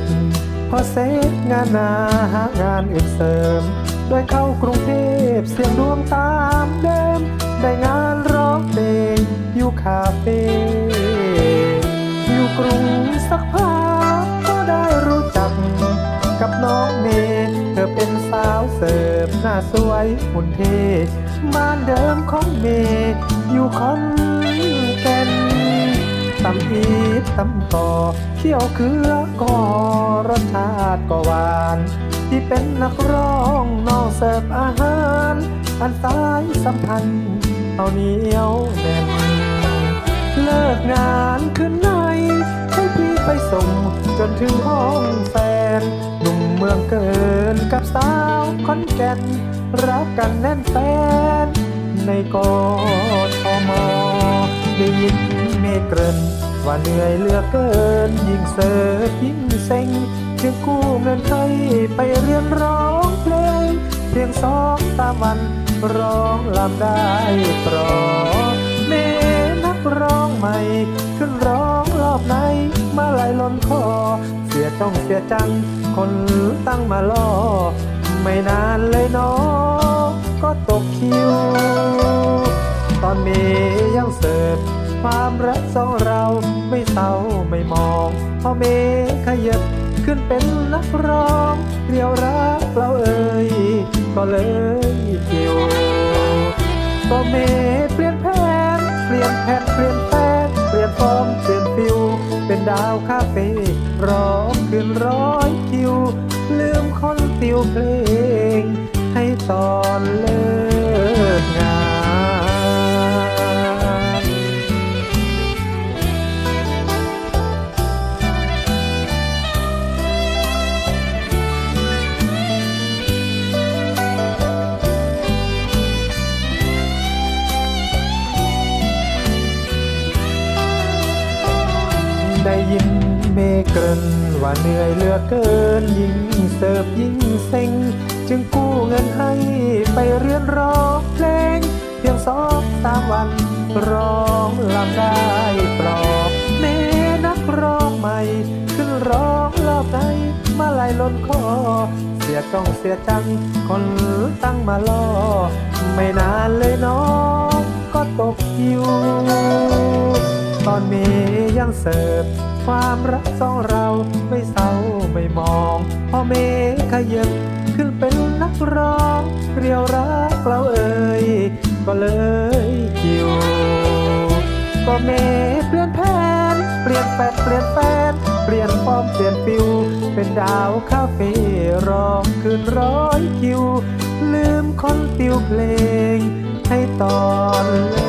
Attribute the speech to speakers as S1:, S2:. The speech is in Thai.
S1: จพอเซตงานนาหางานอื่นเสริม โดยเข้ากรุงเทพเสียงดวงตามเดิม ได้งานร้องเพลงอยู่คาเฟ่อยู่กรุงสักพักก็ได้รู้จัก กับน้องเมย์เธอเป็นสาวเสิร์ฟหน้าสวยหุ่นเทบ้านเดิมของเมย์อยู่คอนำอีทตำต่อเคี่ยวเคือก็รสชาติก็หวาน ที่เป็นนักร้องน้องเสิร์ฟอาหาร อันสายสัมพันธ์เอาเหนียวแน่นเลิกงานคืนไหนให้พี่ไปส่งจนถึงห้องแฟนหนุ่มเมืองเกินกับสาวขอนแก่นรักกันแน่นแฟนในกอทมได้ยิน เมฆเกริ่นว่าเหนื่อยเหลือเกิน ยิ่งเสิร์ฟยิ่งเซ็งจึงกู้เงินให้ไปเรียนร้องเพลงเพียงสองสามวันร้องลำได้ตรอเมนักร้องใหม่ ขึ้นร้องรอบไหนมาไหลล้นคอ เสียต้องเสียจัง คนตั้งมาล่อ ไม่นานเลยเนาะ รักสองเราไม่เศร้าไม่มองพ่อเมขยับขึ้นเป็นนักร้องเรียวรักเราเอ่ยก็เลยคิวก็เมเปลี่ยนแผนเปลี่ยนแผนเปลี่ยนแฟนเปลี่ยนฟอร์มเปลี่ยนฟิว เป็นดาวคาเฟ่ร้องขึ้นร้อยคิว ลืมคนติวเพลง ให้ตอนเลิก ได้ยินเมเกรินว่าเหนื่อยเหลือเกินยิ่งเสิร์ฟยิ่งเซ็ง จึงกู้เงินให้ไปเรียนร้องเพลง เพียงสองสามวันร้องลำได้ปลอบเมนักร้องใหม่ ขึ้นร้องรอบไหนมาลายล้นคอ เสียจ้องเสียจัง คนตั้งมาล่อ ไม่นานเลยน้องก็ตกคิว ตอนเมยังเสิร์ฟความรักสองเราไม่เศร้าไม่มองพอเมขยับขึ้นเป็นนักร้องเรียวรักเราเอ่ยก็เลยคิว ก็เมเปลี่ยนแผนเปลี่ยนแฟนเปลี่ยนแฟนเปลี่ยนฟอร์มเปลี่ยนฟิว เป็นดาวคาเฟ่ร้องคืนร้อยคิว ลืมคนติวเพลงให้ตอนเล